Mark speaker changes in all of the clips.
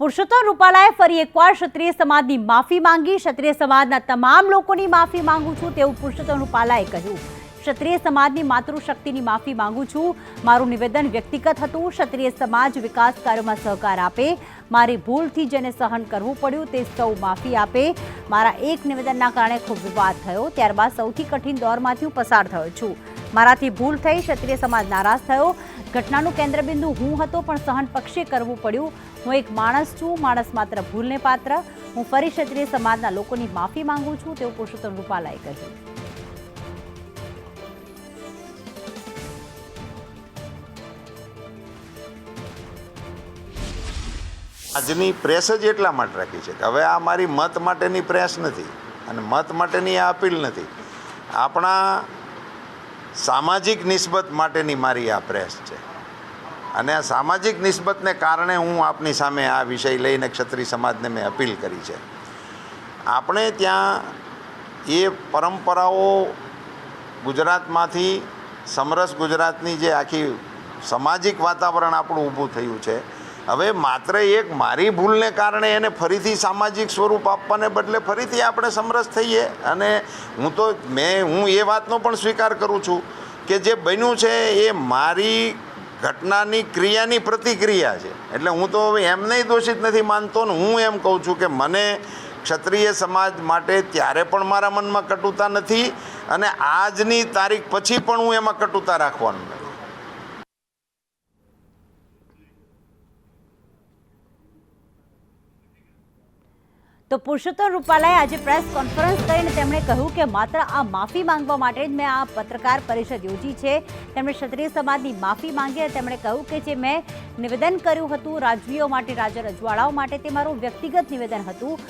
Speaker 1: પુરુષોત્તમ રૂપાલાએ ફરી એકવાર ક્ષત્રિય સમાજની માફી માંગી. ક્ષત્રિય સમાજના તમામ લોકોની માફી માંગુ છું તેવું પુરુષોત્તમ રૂપાલાએ કહ્યું. ક્ષત્રિય સમાજની માતૃશક્તિની માફી માંગુ છું. મારું નિવેદન વ્યક્તિગત હતું. ક્ષત્રિય સમાજ વિકાસ કાર્યોમાં સહકાર આપે. મારી ભૂલથી જેને સહન કરવું પડ્યું તે સૌ માફી આપે. મારા એક નિવેદનના કારણે ખૂબ વિવાદ થયો. ત્યારબાદ સૌથી કઠિન દોરમાંથી હું પસાર થયો છું. મારાથી ભૂલ થઈ, ક્ષત્રિય સમાજ નારાજ થયો. ઘટનાનું કેન્દ્રબિંદુ હું હતો, પણ સહન પક્ષે કરવું પડ્યું. હું એક માણસ છું, માણસ માત્ર ભૂલને પાત્ર. હું ફરી ક્ષત્રિય સમાજના લોકોની માફી માંગુ છું, તેવું પુરુષોત્તમ રૂપાલાએ કહ્યું.
Speaker 2: આજની પ્રેસ જ એટલા માટે રાખી છે કે હવે આ મારી મત માટેની પ્રેસ નથી અને મત માટેની આ અપીલ નથી. આપણા સામાજિક નિસ્બત માટેની મારી આ પ્રેસ છે. અને આ સામાજિક નિસ્બતને કારણે હું આપની સામે આ વિષય લઈને ક્ષત્રિય સમાજને મેં અપીલ કરી છે. આપણે ત્યાં એ પરંપરાઓ ગુજરાતમાંથી, સમરસ ગુજરાતની જે આખી સામાજિક વાતાવરણ આપણું ઊભું થયું છે, હવે માત્ર એક મારી ભૂલને કારણે એને ફરીથી સામાજિક સ્વરૂપ આપવાને બદલે ફરીથી આપણે સમરસ થઈએ અને હું તો, મેં, હું એ વાતનો પણ સ્વીકાર કરું છું કે જે બન્યું છે એ મારી ઘટનાની ક્રિયાની પ્રતિક્રિયા છે. એટલે હું તો હવે એમને દોષિત નથી માનતો ને હું એમ કહું છું કે મને ક્ષત્રિય સમાજ માટે ત્યારે પણ મારા મનમાં કટુતા નથી અને આજની તારીખ પછી પણ હું એમાં કટુતા રાખવાનું નથી.
Speaker 1: તો પુરુષોત્તમ રૂપાલાએ આજે પ્રેસ કોન્ફરન્સ કરીને તેમણે કહ્યું કે માત્ર આ માફી માંગવા માટે જ મેં આ પત્રકાર પરિષદ યોજી છે. તેમણે ક્ષત્રિય સમાજની માફી માંગી અને તેમણે કહ્યું કે જે મેં નિવેદન કર્યું હતું રાજવીઓ માટે, રાજા રજવાડાઓ માટે, તે મારું વ્યક્તિગત નિવેદન હતું.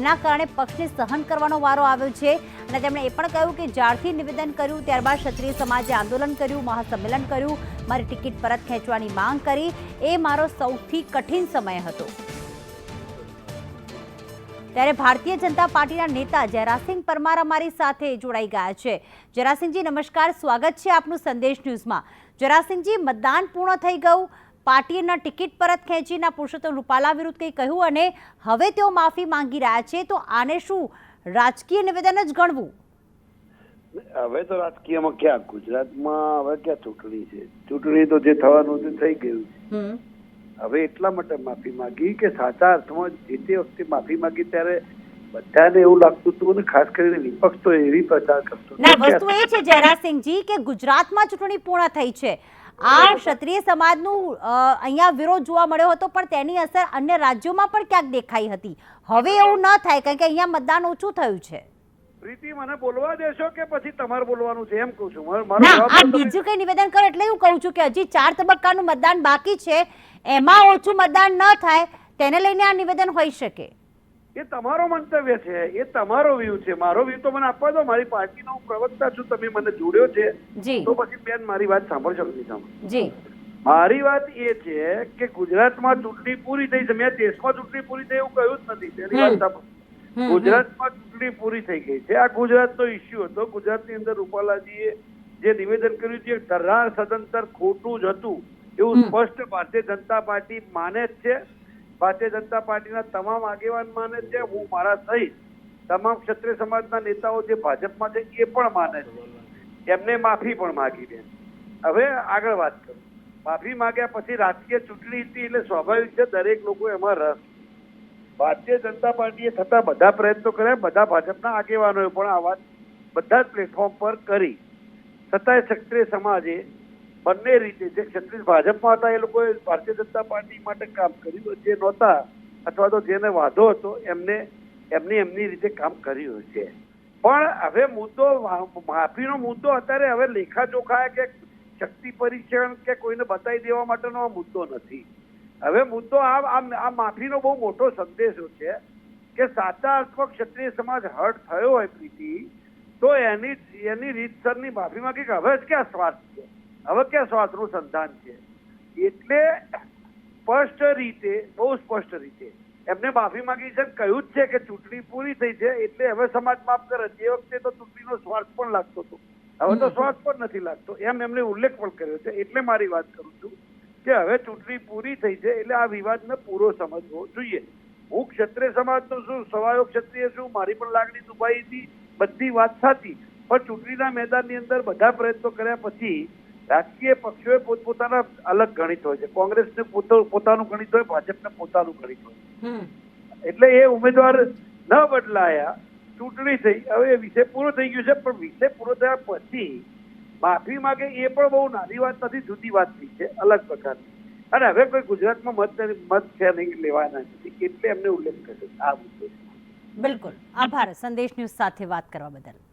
Speaker 1: એના કારણે પક્ષને સહન કરવાનો વારો આવ્યો છે અને તેમણે એ પણ કહ્યું કે જ્યારથી નિવેદન કર્યું ત્યારબાદ ક્ષત્રિય સમાજે આંદોલન કર્યું, મહાસંમેલન કર્યું, મારી ટિકિટ પરત ખેંચવાની માંગ કરી. એ મારો સૌથી કઠિન સમય હતો. ત્યારે ભારતીય જનતા પાર્ટીના નેતા જયરાસિંહ પરમાર અમારી સાથે જોડાઈ ગયા છે. જયરાસિંહજી નમસ્કાર. સ્વાગત છે આપનું સંદેશ ન્યૂઝમાં. જયરાસિંહજી મતદાન પૂર્ણ થઈ ગયું. પાર્ટીના ટિકિટ પરત ખેંચીના પુરુષોત્તમ રૂપાલા વિરુદ્ધ કંઈ કહ્યું અને હવે તેઓ માફી માંગી રહ્યા છે તો આને શું રાજકીય નિવેદન જ ગણવું?
Speaker 3: હવે તો રાજકીયમાં ક્યાં? ગુજરાતમાં હવે ક્યાં ચૂંટણી છે? ચૂંટણી તો જે થવાનું તે થઈ ગયું છે. હવે એટલા માટે માફી માંગી કે સાચા અર્થમાં જે તે વખતે માફી માંગી ત્યારે બધાને એવું લાગતું હતું અને ખાસ કરીને વિપક્ષ તો એવી પ્રચાર કરતો
Speaker 1: ના વસ્તુ એ છે જયરાજસિંહજી કે ગુજરાતમાં ચૂંટણી પૂર્ણ થઈ છે. આ ક્ષત્રિય સમાજનું અહીંયા વિરોધ જોવા મળ્યો હતો પણ તેની અસર અન્ય રાજ્યોમાં પણ ક્યાંક દેખાઈ હતી. હવે એવું ન થાય કારણ કે અહીંયા મતદાન ઓછું થયું છે.
Speaker 3: પ્રીતિ મને બોલવા દેશો કે પછી તમારે બોલવાનું છે? એમ કહું છું.
Speaker 1: ના આ બીજું કઈ નિવેદન કરો એટલે હું કહું છું કે હજી ચાર તબક્કાનું મતદાન બાકી છે. એમાં ઓછું મતદાન ન થાય તેને લઈને આ નિવેદન હોઈ શકે.
Speaker 3: એ તમારો મંતવ્ય છે. એ તમારો વ્યૂ છે. મારો વ્યૂ તો મને આપવા દો. મારી પાર્ટીનો હું પ્રવક્તા છું. તમે મને જોડ્યો છે. તો પછી બેન મારી વાત સાંભળશો સાંભળો
Speaker 1: જી.
Speaker 3: મારી વાત એ છે કે ગુજરાતમાં ચૂંટણી પૂરી થઈ છે. મેં દેશમાં ચૂંટણી પૂરી થઈ એવું કહ્યું જ નથી. તેની વાત સાંભળો. ગુજરાતમાં ચૂંટણી પૂરી થઈ ગઈ છે. આ ગુજરાતનો ઇસ્યુ હતો. ગુજરાતની અંદર રૂપાલાજીએ જે નિવેદન કર્યું છે ધરાર સદંતર ખોટું જ હતું. એવું સ્પષ્ટ ભારતીય જનતા પાર્ટી માને જ છે. ભારતીય જનતા પાર્ટીના તમામ આગેવાન માને છે. હું મારા સહિત તમામ ક્ષત્રિય સમાજના નેતાઓ જે ભાજપમાં છે એ પણ માને છે. એમને માફી પણ માગી દે હવે આગળ વાત કરું. માફી માગ્યા પછી રાજકીય ચૂંટણી હતી એટલે સ્વાભાવિક છે દરેક લોકો એમાં રસ ભારતીય જનતા પાર્ટીએ થતા બધા પ્રયત્નો કર્યા, બધા ભાજપના આગેવાનોએ પણ આ વાત બધા જ પ્લેટફોર્મ પર કરી. છતાંય ક્ષત્રિય સમાજે બંને રીતે જે ક્ષત્રિય ભાજપમાં હતા એ લોકોએ ભારતીય જનતા પાર્ટી માટે કામ કર્યું જે નહોતા અથવા તો જેને વાંધો હતો એમને, એમની એમની રીતે કામ કર્યું છે. પણ હવે મુદ્દો માફીનો મુદ્દો અત્યારે હવે લેખાજોખા કે શક્તિ પરીક્ષણ કે કોઈને બતાવી દેવા માટેનો આ મુદ્દો નથી. હવે મુદ્દો આ માફીનો બહુ મોટો સંદેશો છે કે સાચા અર્થમાં ક્ષત્રિય સમાજ હર્ટ થયો હોય પ્રીતિ તો એની એની રીતસરની માફી માંગી કે હવે જ ક્યાં સ્વાર્થ છે? હવે ક્યાં સ્વાર્થનું સંધાન છે? એટલે સ્પષ્ટ રીતે બહુ સ્પષ્ટ રીતે એમને માફી માંગી છે કહ્યું જ છે કે ચૂંટણી પૂરી થઈ છે એટલે હવે સમાજ માફ કરે. જે વખતે તો ચૂંટણીનો સ્વાર્થ પણ લાગતો હતો. હવે તો સ્વાર્થ પણ નથી લાગતો. એમ એમને ઉલ્લેખ પણ કર્યો છે. એટલે મારી વાત કરું છું. કે હવે ચૂંટણી પૂરી થઈ છે એટલે આ વિવાદને પૂરો સમજવો જોઈએ. હું ક્ષત્રિય સમાજનો છું સવાયો ક્ષત્રિય છું મારી પણ લાગણી દુભાઈ હતી બધી વાત સાચી. પણ ચૂંટણીના મેદાનની અંદર બધા પ્રયત્નો કર્યા પછી રાજકીય પક્ષોએ પોતપોતાના અલગ ગણિત હોય છે. કોંગ્રેસને પોતાનું ગણિત હોય ભાજપને પોતાનું ગણિત હોય. એટલે એ ઉમેદવાર ન બદલાયા ચૂંટણી થઈ હવે એ વિષય પૂરો થઈ ગયો છે પણ વિષય પૂરો થયા પછી માફી માગે એ પણ બહુ નાની વાત નથી, જુદી વાત થઈ છે, અલગ પ્રકારની. અને હવે કોઈ ગુજરાતમાં મત મત છે નહીં, લેવાના નથી, એટલે એમને ઉલ્લેખ કર્યો આ મુદ્દો.
Speaker 1: બિલકુલ. આભાર. સંદેશ ન્યૂઝ સાથે વાત કરવા બદલ.